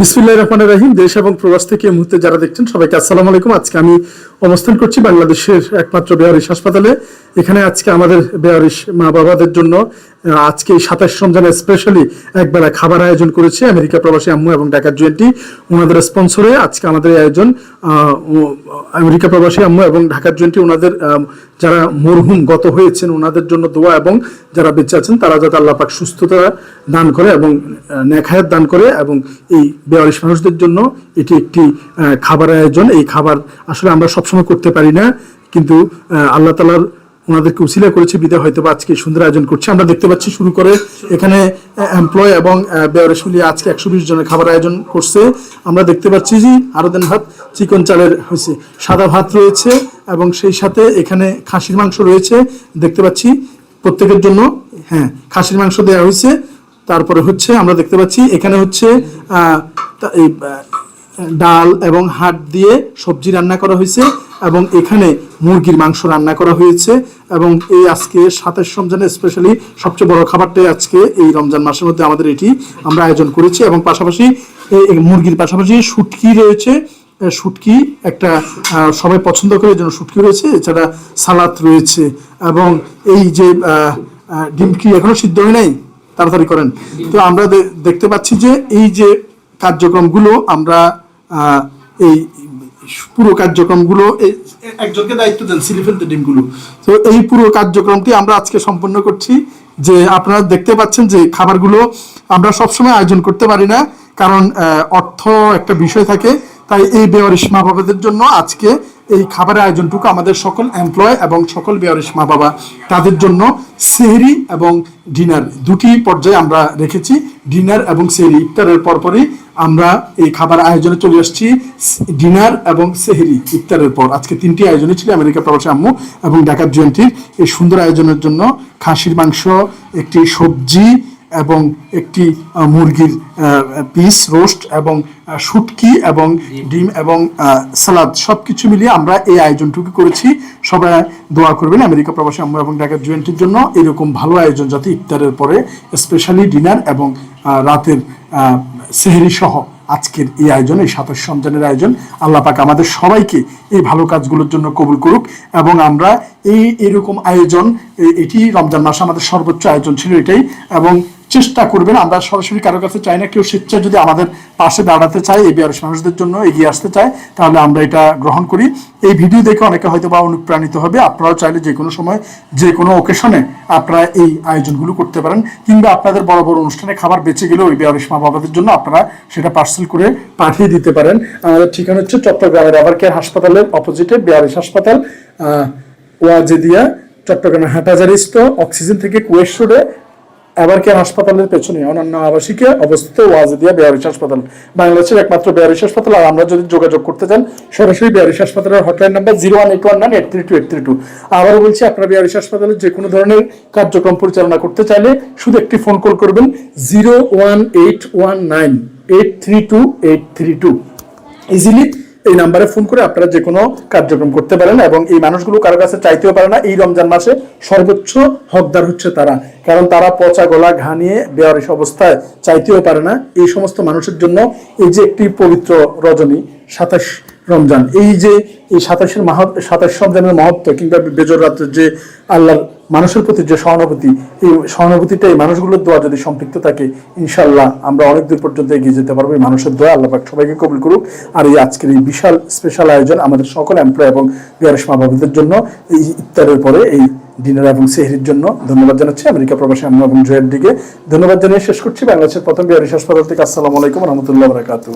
বিসমিল্লাহ রহমান রাহিম, দেশ এবং প্রবাস থেকে এই মুহূর্তে যারা দেখছেন সবাইকে আসসালামু আলাইকুম। আজকে আমি অবস্থান করছি বাংলাদেশের একমাত্র বেয়ারিশ হাসপাতালে। এখানে আজকে আমাদের বেয়ারিশ মা বাবাদের জন্য আজকে সাতাশ রমজানে স্পেশালি একবেলা খাবার আয়োজন করেছে আমেরিকা প্রবাসী আম্মু এবং ঢাকার জুয়েন্টি ওনাদের স্পন্সরে আজকে আমাদের আয়োজন আমেরিকা প্রবাসী আম্মু এবং ঢাকার জুয়েন্টি ওনাদের যারা মরহুম গত হয়েছেন ওনাদের জন্য দোয়া এবং যারা বেঁচে আছেন তারা যাতে আল্লাহ পাক সুস্থতা দান করে এবং নেখায়াত দান করে এবং এই বেয়ারিশ মানুষদের জন্য এটি একটি খাবার আয়োজন। এই খাবার আসলে আমরা সবসময় করতে পারি না, কিন্তু আল্লাহ তালার ওনাদেরকে উসিলা করেছে, বিদায় হয়তো আজকে সুন্দর আয়োজন করছে। আমরা দেখতে পাচ্ছি শুরু করে এখানে এমপ্লয় এবং বেয়ারিশ মিলিয়ে আজকে একশো বিশ জনের খাবার আয়োজন করছে। আমরা দেখতে পাচ্ছি যে আরও দেন ভাত চিকন চালের হয়েছে। সাদা ভাত রয়েছে এবং সেই সাথে এখানে খাসির মাংস রয়েছে। দেখতে পাচ্ছি প্রত্যেকের জন্য হ্যাঁ খাসির মাংস দেওয়া হয়েছে। তারপরে হচ্ছে আমরা দেখতে পাচ্ছি এখানে হচ্ছে এই ডাল এবং হাট দিয়ে সবজি রান্না করা হয়েছে। এবং এখানে মুরগির মাংস রান্না করা হয়েছে এবং এই আজকে সাতাশ রমজানে স্পেশালি সবচেয়ে বড় খাবারটাই আজকে এই রমজান মাসের মধ্যে আমাদের এটি আমরা আয়োজন করেছি এবং পাশাপাশি এই- মুরগির পাশাপাশি শুটকি রয়েছে। শুটকি একটা সবাই পছন্দ করে জন্য শুটকি রয়েছে। এছাড়া সালাদ রয়েছে এবং এই যে ডিম কি এখনও সিদ্ধ হয় নাই? তাড়াতাড়ি করেন। তো আমরা দেখতে পাচ্ছি যে এই যে কার্যক্রমগুলো আমরা এই পুরো কার্যক্রমগুলো একজনকে দায়িত্ব দেন, সিলি ফেলতে ডিমগুলো তো এই পুরো কার্যক্রমটি আমরা আজকে সম্পন্ন করছি যে আপনারা দেখতে পাচ্ছেন যে খাবারগুলো আমরা সবসময় আয়োজন করতে পারি না, কারণ অর্থ একটা বিষয় থাকে। তাই এই বেওয়ারিশ মা বাবাদের জন্য আজকে এই খাবারের আয়োজনটুকু আমাদের সকল এমপ্লয় এবং সকল বেওয়ারিশ মা বাবা তাদের জন্য সেহরি এবং ডিনার দুটি পর্যায়ে আমরা রেখেছি। ডিনার এবং সেহরি, ইফতারের পরপরই আমরা এই খাবার আয়োজনে চলে আসছি, ডিনার এবং সেহেরি ইফতারের পর। আজকে তিনটি আয়োজনে ছিল আমেরিকা প্রবাসী আম্মু এবং ঢাকার জয়ন্তীর এই সুন্দর আয়োজনের জন্য খাসির মাংস, একটি সবজি এবং একটি মুরগির পিস রোস্ট এবং শুটকি এবং ডিম এবং সালাদ সব কিছু মিলিয়ে আমরা এই আয়োজনটুকু করেছি। সবাই দোয়া করবেন আমেরিকা প্রবাসী আম্মু এবং ঢাকার জুয়েন্টের জন্য এরকম ভালো আয়োজন যাতে ইফতারের পরে স্পেশালি ডিনার এবং রাতের সেহরি সহ আজকের এই আয়োজন এই সাতাশ সন্তানের আয়োজন, আল্লাহ পাক আমাদের সবাইকে এই ভালো কাজগুলোর জন্য কবুল করুক এবং আমরা এই এরকম আয়োজন এটি রমজান মাস আমাদের সর্বোচ্চ আয়োজন ছিল এটাই এবং চেষ্টা করবেন। আমরা সরাসরি কারও কাছে চাই না, কেউ স্বেচ্ছায় যদি আমাদের পাশে দাঁড়াতে চায়, এই বিয়ারস মানুষদের জন্য এগিয়ে আসতে চায়, তাহলে আমরা এটা গ্রহণ করি। এই ভিডিও দেখে অনেকে হয়তো বা অনুপ্রাণিত হবে। আপনারাও চাইলে যে কোনো সময়, যে কোনো ওকেশনে আপনারা এই আয়োজনগুলো করতে পারেন। কিংবা আপনাদের বড় বড় অনুষ্ঠানে খাবার বেঁচে গেলেও ওই বিয়ারিশ মা বাবাদের জন্য আপনারা সেটা পার্সেল করে পাঠিয়ে দিতে পারেন। আমাদের ঠিকানা হচ্ছে চট্টগ্রামের আবার কেয়ার হাসপাতালের অপোজিটে বিয়ারিশ হাসপাতাল ওয়াজেদিয়া, চট্টগ্রামের হাটাজারিস্থ অক্সিজেন থেকে রোডে। আবার কেয়ার হাসপাতালের পেছনে? অন্যান্য আবাসিকে অবস্থিত ওয়াজেদিয়া বেয়ারিশ হাসপাতাল। বাংলাদেশের একমাত্র বেয়ারিশ হাসপাতাল। আর আমরা যদি যোগাযোগ করতে চান, সরাসরি বেয়ারিশ হাসপাতালের hotline number zero one eight one nine eight three two eight three two আবারও বলছি, আপনারা বেয়ারিশ হাসপাতালে যে কোনো ধরনের কার্যক্রম পরিচালনা করতে চাইলে শুধু একটি ফোন কল করবেন zero one eight one nine eight three two eight three two easily এই নাম্বারে ফোন করে আপনারা যে কোনো কার্যক্রম করতে পারেন এবং এই মানুষগুলো কারও কাছে চাইতেও পারে না। এই রমজান মাসে সর্বোচ্চ হকদার হচ্ছে তারা। কারণ তারা পচা গলা ঘা নিয়ে বেয়ারিশ অবস্থায় চাইতেও পারে না। এই সমস্ত মানুষের জন্য এই যে একটি পবিত্র রজনী, সাতাশ রমজান, এই যে এই সাতাশের মাহ, সাতাশ রমজানের মহত্ব কিংবা বেজর রাত্রের যে আল্লাহর মানুষের প্রতি যে সহানুভূতি, এই সহানুভূতিটা মানুষগুলোর দোয়া যদি সম্পৃক্ত থাকে ইনশাল্লাহ আমরা অনেক দূর পর্যন্ত এগিয়ে যেতে পারব। এই মানুষের দোয়া আল্লাহ সবাইকে কবুল করুক। আর এই আজকের এই বিশাল স্পেশাল আয়োজন আমাদের সকল এমপ্লয় এবং বিহারেশ মা বাবাদের জন্য, এই ইফতারের পরে এই ডিনার এবং সেহরির জন্য ধন্যবাদ জানাচ্ছি। আমেরিকা প্রবাসী আম্মা এবং জয়ের দিকে ধন্যবাদ জানিয়ে শেষ করছি। বাংলাদেশের প্রথম বিহারিশ হাসপাতাল থেকে আসসালামু আলাইকুম রহমতুল্লাহ বারাকাতু